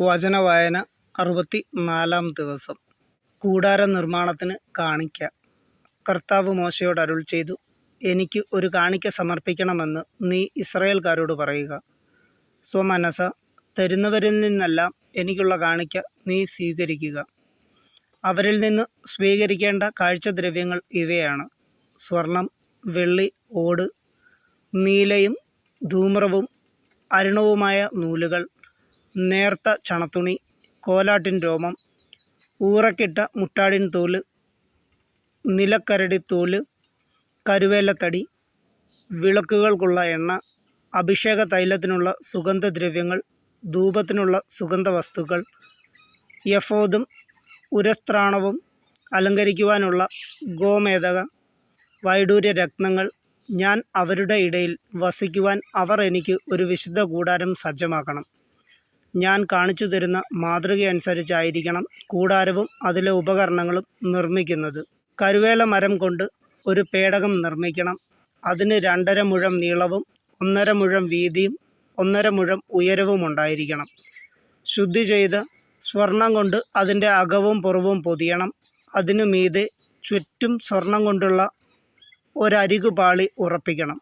വചനവായന അറുപത്തി നാലാം ദിവസം. കൂടാര നിർമ്മാണത്തിന് കാണിക്ക. കർത്താവ് മോശയോട് അരുൾ ചെയ്തു എനിക്ക് ഒരു കാണിക്ക സമർപ്പിക്കണമെന്ന് നീ ഇസ്രായേൽക്കാരോട് പറയുക. സ്വമനസ തരുന്നവരിൽ നിന്നെല്ലാം എനിക്കുള്ള കാണിക്ക നീ സ്വീകരിക്കുക. അവരിൽ നിന്ന് സ്വീകരിക്കേണ്ട കാഴ്ചദ്രവ്യങ്ങൾ ഇവയാണ്. സ്വർണം വെള്ളി ഓട് നീലയും ധൂമ്രവും അരുണവുമായ നൂലുകൾ. നേർത്ത ചണത്തുണി കോലാട്ടിൻ രോമം ഊറക്കിട്ട മുട്ടാടിൻ തോൽ നിലക്കരടി തോൽ കരുവേലത്തടി വിളക്കുകൾക്കുള്ള എണ്ണ അഭിഷേക തൈലത്തിനുള്ള സുഗന്ധദ്രവ്യങ്ങൾ ധൂപത്തിനുള്ള സുഗന്ധവസ്തുക്കൾ യഫോദും ഉരസ്ത്രാണവും അലങ്കരിക്കുവാനുള്ള ഗോമേതക വൈഡൂര്യ രത്നങ്ങൾ ഞാൻ അവരുടെ ഇടയിൽ വസിക്കുവാൻ അവർ എനിക്ക് ഒരു വിശുദ്ധ കൂടാരം സജ്ജമാക്കണം. ഞാൻ കാണിച്ചു തരുന്ന മാതൃകയനുസരിച്ചായിരിക്കണം കൂടാരവും അതിലെ ഉപകരണങ്ങളും നിർമ്മിക്കുന്നത്. കരുവേല മരം കൊണ്ട് ഒരു പേടകം നിർമ്മിക്കണം. അതിന് രണ്ടര മുഴം നീളവും ഒന്നര മുഴം വീതിയും ഒന്നര മുഴം ഉയരവും ഉണ്ടായിരിക്കണം. ശുദ്ധി ചെയ്ത് സ്വർണം കൊണ്ട് അതിന്റെ അകവും പുറവും പൊതിയണം. അതിനു മീതെ ചുറ്റും സ്വർണം കൊണ്ടുള്ള ഒരരികുപാളി ഉറപ്പിക്കണം.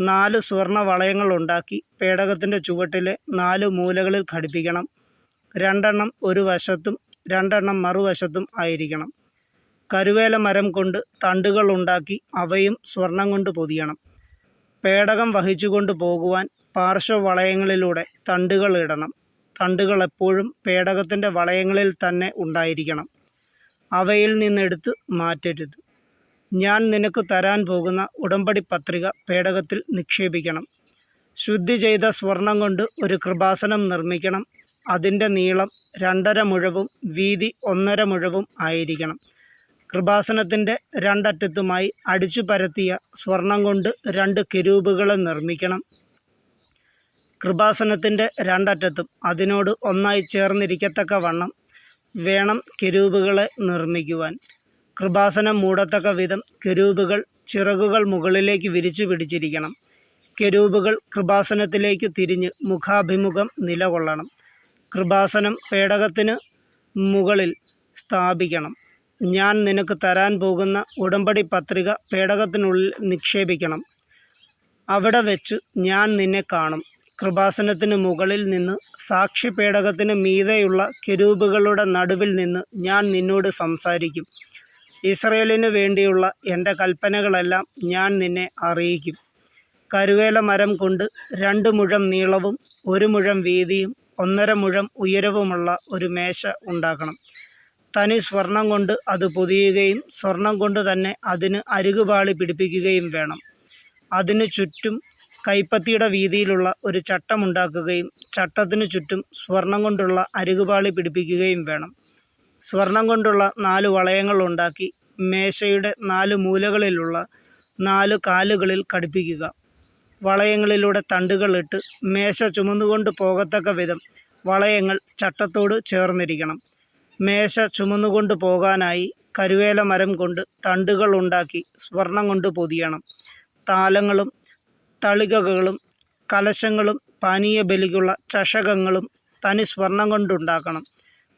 നാല് സുവർണ വളയങ്ങൾ ഉണ്ടാക്കി പേടകത്തിന്റെ ചുവട്ടിലെ നാല് മൂലകളിൽ ഘടിപ്പിക്കണം. രണ്ടെണ്ണം ഒരു വശത്തും രണ്ടെണ്ണം മറുവശത്തും ആയിരിക്കണം. കരുവേല മരം കൊണ്ട് തണ്ടുകൾ ഉണ്ടാക്കി അവയും സ്വർണം കൊണ്ട് പൊതിയണം. പേടകം വഹിച്ചുകൊണ്ട് പോകുവാൻ പാർശ്വവളയങ്ങളിലൂടെ തണ്ടുകൾ ഇടണം. തണ്ടുകൾ എപ്പോഴും പേടകത്തിന്റെ വളയങ്ങളിൽ തന്നെ ഉണ്ടായിരിക്കണം. അവയിൽ നിന്നെടുത്ത് മാറ്റരുത്. ഞാൻ നിനക്ക് തരാൻ പോകുന്ന ഉടമ്പടി പത്രിക പേടകത്തിൽ നിക്ഷേപിക്കണം. ശുദ്ധി ചെയ്ത സ്വർണം കൊണ്ട് ഒരു കൃപാസനം നിർമ്മിക്കണം. അതിന്റെ നീളം രണ്ടര മുഴവും വീതി ഒന്നര മുഴവും ആയിരിക്കണം. കൃപാസനത്തിന്റെ രണ്ടറ്റത്തുമായി അടിച്ചു പരത്തിയ സ്വർണം കൊണ്ട് രണ്ട് കിരൂപുകളെ നിർമ്മിക്കണം. കൃപാസനത്തിന്റെ രണ്ടറ്റത്തും അതിനോട് ഒന്നായി ചേർന്നിരിക്കത്തക്ക വണ്ണം വേണം കിരൂപുകളെ നിർമ്മിക്കുവാൻ. കൃപാസനം മൂടത്തക്ക വിധം കെരൂബുകൾ ചിറകുകൾ മുകളിലേക്ക് വിരിച്ചു പിടിച്ചിരിക്കണം. കെരൂബുകൾ കൃപാസനത്തിലേക്ക് തിരിഞ്ഞ് മുഖാഭിമുഖം നിലകൊള്ളണം. കൃപാസനം പേടകത്തിന് മുകളിൽ സ്ഥാപിക്കണം. ഞാൻ നിനക്ക് തരാൻ പോകുന്ന ഉടമ്പടി പത്രിക പേടകത്തിനുള്ളിൽ നിക്ഷേപിക്കണം. അവിടെ വെച്ച് ഞാൻ നിന്നെ കാണും. കൃപാസനത്തിന് മുകളിൽ നിന്ന് സാക്ഷി പേടകത്തിന് മീതെയുള്ള കെരൂബുകളുടെ നടുവിൽ നിന്ന് ഞാൻ നിന്നോട് സംസാരിക്കും. ഇസ്രയേലിന് വേണ്ടിയുള്ള എന്റെ കൽപ്പനകളെല്ലാം ഞാൻ നിന്നെ അറിയിക്കും. കരുവേല മരം കൊണ്ട് രണ്ട് മുഴം നീളവും ഒരു മുഴം വീതിയും ഒന്നര മുഴം ഉയരവുമുള്ള ഒരു മേശ ഉണ്ടാക്കണം. തനി സ്വർണം കൊണ്ട് അത് പൊതിയുകയും സ്വർണം കൊണ്ട് തന്നെ അതിന് അരികുപാളി പിടിപ്പിക്കുകയും വേണം. അതിനു ചുറ്റും കൈപ്പത്തിയുടെ വീതിയിലുള്ള ഒരു ചട്ടമുണ്ടാക്കുകയും ചട്ടത്തിനു ചുറ്റും സ്വർണം കൊണ്ടുള്ള അരികുപാളി പിടിപ്പിക്കുകയും വേണം. സ്വർണം കൊണ്ടുള്ള നാല് വളയങ്ങൾ ഉണ്ടാക്കി മേശയുടെ നാല് മൂലകളിലുള്ള നാല് കാലുകളിൽ ഘടിപ്പിക്കുക വളയങ്ങളിലൂടെ തണ്ടുകളിട്ട് മേശ ചുമന്നുകൊണ്ട് പോകത്തക്ക വിധം വളയങ്ങൾ ചട്ടത്തോട് ചേർന്നിരിക്കണം. മേശ ചുമന്നുകൊണ്ട് പോകാനായി കരുവേല മരം കൊണ്ട് തണ്ടുകൾ ഉണ്ടാക്കി സ്വർണം കൊണ്ട് പൊതിയണം. താലങ്ങളും തളികകളും കലശങ്ങളും പാനീയ ബലിക്കുള്ള ചഷകങ്ങളും തനി സ്വർണം കൊണ്ടുണ്ടാക്കണം.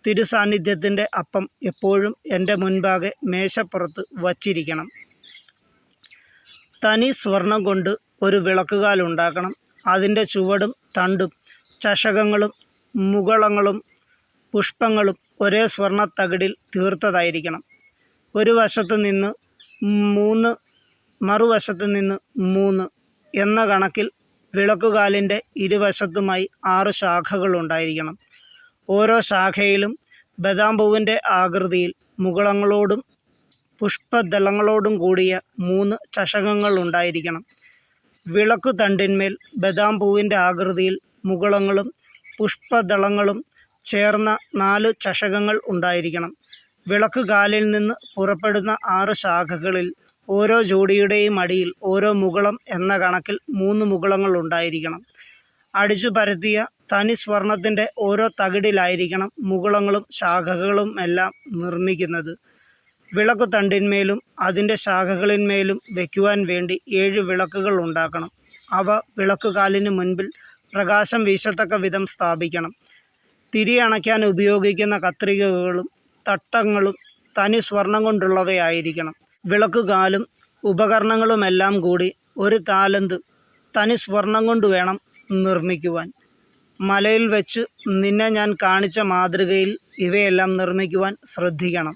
തിരുസാന്നിധ്യത്തിന്റെ അപ്പം എപ്പോഴും എന്റെ മുൻപാകെ മേശപ്പുറത്ത് വച്ചിരിക്കണം. തനി സ്വർണം കൊണ്ട് ഒരു വിളക്കുകാൽ ഉണ്ടാക്കണം. അതിന്റെ ചുവടും തണ്ടും ചഷകങ്ങളും മുകളങ്ങളും പുഷ്പങ്ങളും ഒരേ സ്വർണത്തകിടിൽ തീർത്തതായിരിക്കണം. ഒരു വശത്ത് നിന്ന് മൂന്ന് മറുവശത്ത് നിന്ന് മൂന്ന് എന്ന കണക്കിൽ വിളക്കുകാലിന്റെ ഇരുവശത്തുമായി ആറ് ശാഖകൾ ഉണ്ടായിരിക്കണം. ഓരോ ശാഖയിലും ബദാം പൂവിന്റെ ആകൃതിയിൽ മുകുളങ്ങളോടും പുഷ്പദളങ്ങളോടും കൂടിയ മൂന്ന് ചഷകങ്ങൾ ഉണ്ടായിരിക്കണം. വിളക്കു തണ്ടിന്മേൽ ബദാം പൂവിന്റെ ആകൃതിയിൽ മുകുളങ്ങളും പുഷ്പദളങ്ങളും ചേർന്ന നാല് ചഷകങ്ങൾ ഉണ്ടായിരിക്കണം. വിളക്ക് കാലിൽ നിന്ന് പുറപ്പെടുന്ന ആറ് ശാഖകളിൽ ഓരോ ജോഡിയുടെയും അടിയിൽ ഓരോ മുകുളം എന്ന കണക്കിൽ മൂന്ന് മുകുളങ്ങൾ ഉണ്ടായിരിക്കണം. അടിച്ചു പരത്തിയ തനി സ്വർണത്തിന്റെ ഓരോ തകിടിലായിരിക്കണം മുകുളങ്ങളും ശാഖകളും എല്ലാം നിർമ്മിക്കുന്നത്. വിളക്കുതണ്ടിന്മേലും അതിന്റെ ശാഖകളിന്മേലും വയ്ക്കുവാൻ വേണ്ടി ഏഴ് വിളക്കുകൾ ഉണ്ടാക്കണം. അവ വിളക്കുകാലിന് മുൻപിൽ പ്രകാശം വീശത്തക്ക വിധം സ്ഥാപിക്കണം. തിരി അണയ്ക്കാൻ ഉപയോഗിക്കുന്ന കത്രികകളും തട്ടങ്ങളും തനി സ്വർണം കൊണ്ടുള്ളവയായിരിക്കണം. വിളക്കുകാലും ഉപകരണങ്ങളുമെല്ലാം കൂടി ഒരു താലന്ത് തനി സ്വർണം കൊണ്ട് വേണം നിർമ്മിക്കുവാൻ. മലയിൽ വെച്ച് നിന്നെ ഞാൻ കാണിച്ച മാതൃകയിൽ ഇവയെല്ലാം നിർമ്മിക്കുവാൻ ശ്രദ്ധിക്കണം.